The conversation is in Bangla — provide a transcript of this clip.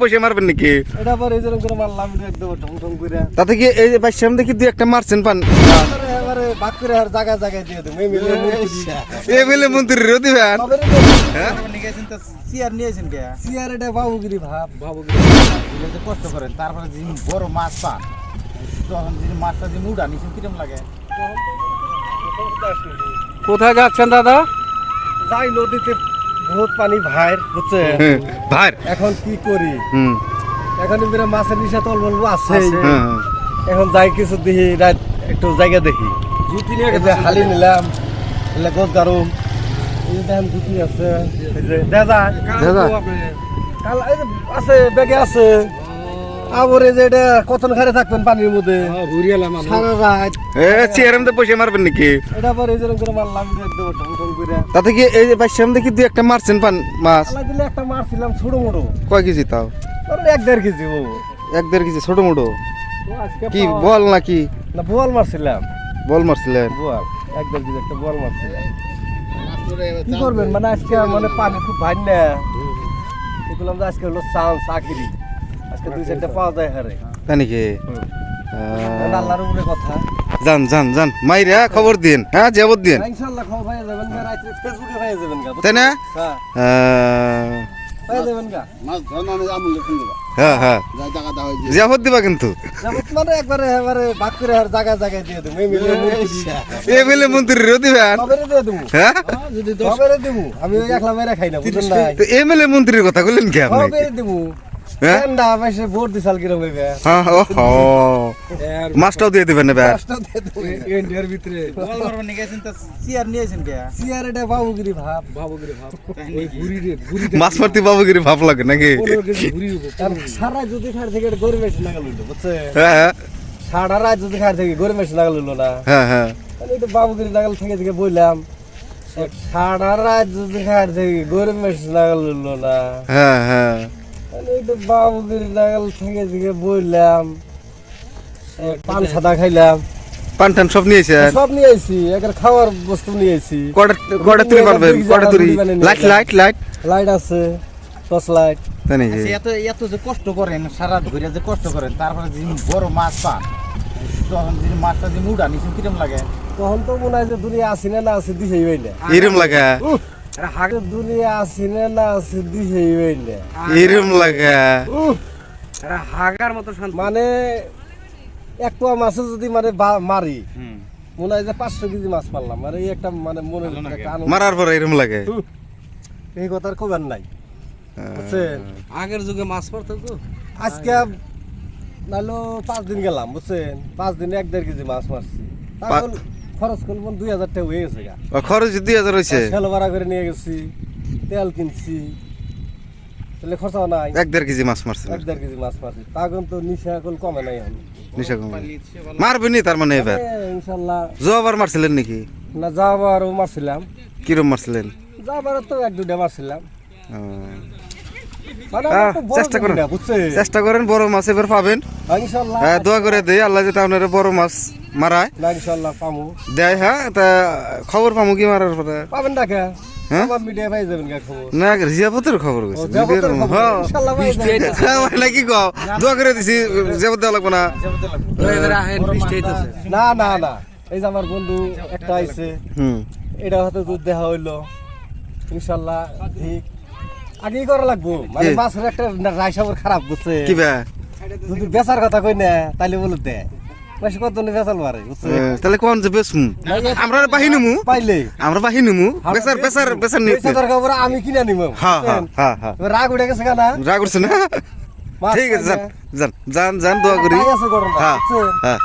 পয়সা মারবেন নাকি? এটা পরে এই যেরকম করে মারলাম একদম ঠং ঠং করে। তাতে কি এই যে বাইশ দেখি দুই একটা মারছেন পান? এবারে ভাগ করে আর জায়গায় জায়গায় দিয়ে দেবো। এই এ মিলে মন্ত্রীরও দিবেন হ্যাঁ? নিয়েছেন কে? সিয়ার এটা বাবুগিরি ভাব কষ্ট করেন। তারপরে যিনি বড় মাছ পান তখন যিনি মাছটা যিনি উড়া কিরম লাগে? কোথায় যাচ্ছেন দাদা? যাই নদীতে বহুত পানি ভাইর বুঝছে? ভাইর। এখন কি করি? এখন এবারে মাছের নিশা তল বলব আছে এখন যাই কিছু দেখি রাত একটু জায়গা দেখি। জুতি নিয়ে যে হালি নিলাম এলে গোদ গারুম এই দেখেন জুতি আছে এই যে দাদা দাদা কাল আছে ব্যাগে আছে। আবার যে এটা কতন খারে থাকবেন পানির মধ্যে? ঘুরিয়ালাম সারা রাত। এ চেয়ার এমনি পয়সা মারবেন নাকি? এটা পরে এই যেরকম করে মারলাম তাতে কি এই যে বাইশ দেখি দুই একটা মারছেন পান মাছ? দিলে একটা মারছিলাম ছোট মোটো। কয় কেজি তাও? এক দেড় কেজি ও এক দেড় কেজি ছোট মোটো? কি বল নাকি? না বোয়াল মারছিলাম। বল মারছিলেন? বোয়াল এক দেড় কেজি একটা বোয়াল মারছিলাম। কি করবেন? মানে আজকে মানে পানি খুব ভাই না। এগুলো আজকে হলো চান চাকরি। আজকে দুই চারটা পাওয়া যায় হারে। তাই নাকি? আল্লাহর উপরে কথা। যান যান যান। মাইরা খবর দিন হ্যাঁ দিন ইনশাআল্লাহ খবর পাইয়া যাবেন। গা রাত্রে ফেসবুকে পাইয়া যাবেন গা তাই না? হ্যাঁ। পাইয়া যাবেন গা। হ্যাঁ হ্যাঁ। যাবত দিবা কিন্তু। মানে একবারে এবারে ভাগ করে আর জায়গায় জায়গায় দিয়ে দেবো। এ মিলে মন্ত্রীরও দিবেন। হ্যাঁ? খবরে দেবো। আমি ওই একলা মেরে খাই না বুঝলেন না তো এম এল এ মন্ত্রীর কথা বললেন কি আপনি? দেবো। হ্যাঁ? হইবে হ্যাঁ মাছটাও দিয়ে দিবেন ভিতরে। মাছ মারতে বাবুগিরি ভাব। লাগে নাকি? সারা যদি খার থেকে এটা গরু লাগাল বুঝছে? হ্যাঁ সারা রাত যদি খার থেকে গরু মেশিন লাগাল না। হ্যাঁ হ্যাঁ। বাবুগিরি লাগাল থেকে থেকে বললাম সারা রাত যদি খার থেকে গরু মেশিন লাগাল না। হ্যাঁ হ্যাঁ। বাবুগিরি লাগাল থেকে থেকে বললাম পান সাদা খাইলাম। পান টান সব নিয়েছেন সব নিয়ে আইছি একের খাওয়ার বস্তু নিয়ে আইছি। কটা কটা তুলি পারবেন কটা তুলি লাইট লাইট লাইট। লাইট আছে টর্চ লাইট। তাই নাকি? আচ্ছা, এত এত যে কষ্ট করেন সারা ধরে যে কষ্ট করেন তারপরে যিনি বড় মাছ পান তখন যিনি মাছটা যিনি উড়া নিছেন কিরম লাগে? তখন তো মনে হয় যে দুনিয়া আসি না না আছে দিছেই বাইলে এরম লাগা? দুনিয়া আসি না না আছে দিছেই এরম লাগা। হাগার মতো মানে এক পোয়া মাছে যদি মানে মারি। মনে হয় যে পাঁচশো কেজি মাছ মারলাম। মানে এই একটা মানে মনে। মারার পর এরম লাগে। এই কথার খবর নাই। বুঝছেন? আগের যুগে মাছ পড়তো তো। আজকে নাইলো পাঁচ দিন গেলাম বুঝছেন? পাঁচ দিনে এক দেড় কেজি মাছ মারছি। খরচ করলাম দুই হাজার টাকা হয়ে গেছে খরচ দুই হাজার হয়েছে? তেল ভাড়া করে নিয়ে গেছি তেল কিনছি। তাহলে খরচা নাই। এক দেড় কেজি মাছ মারছেন এক দেড় কেজি মাছ মারছি। তো নিশা কল কমে নাই এখন। নিশা কম মারবেনি তার মানে এবার? ইনশাল্লাহ। জবার মারছিলেন নাকি? না যাবারও মারছিলাম। কিরম মারছিলেন? যাবারও তো এক দুটা মারছিলাম। মানে চেষ্টা করেন। বুঝছে চেষ্টা করেন বড় মাছ এবার পাবেন। হ্যাঁ দোয়া করে দেই আল্লাহ যাতে আপনারা বড় মাছ মারায়? না ইনশাল্লাহ পামু। দেয় হ্যাঁ? তা খবর পামু কি মারার পরে পাবেন না কে হ্যাঁ? মিডিয়া পাই যাবেন খবর। না নাকি দোয়া করে দিছি দেওয়া লাগবে না। না। না না এই যে আমার বন্ধু একটা আইছে। হুম। এটা হয়তো দুধ দেখা হইল। ইনশাল্লাহ ঠিক। আগেই করা লাগবো? মানে কি? মাছের একটা রাইসাবর খারাপ বুঝছে কি বে? যদি বেচার কথা কই না তাইলে বলে দে। মাসে কত নি বেচাল পারে তাহলে কোন যে বেসমু আমরা বাহি নিমু? পাইলে। আমরা বাহি নিমু। বেসার বেসার বেসার নিতে। দরকার পড়া আমি কিনে নিমু হ্যাঁ হ্যাঁ হ্যাঁ হ্যাঁ। রাগ উঠে গেছে না রাগ করছে না? ঠিক আছে যান। যান যান দোয়া করি। হ্যাঁ হ্যাঁ।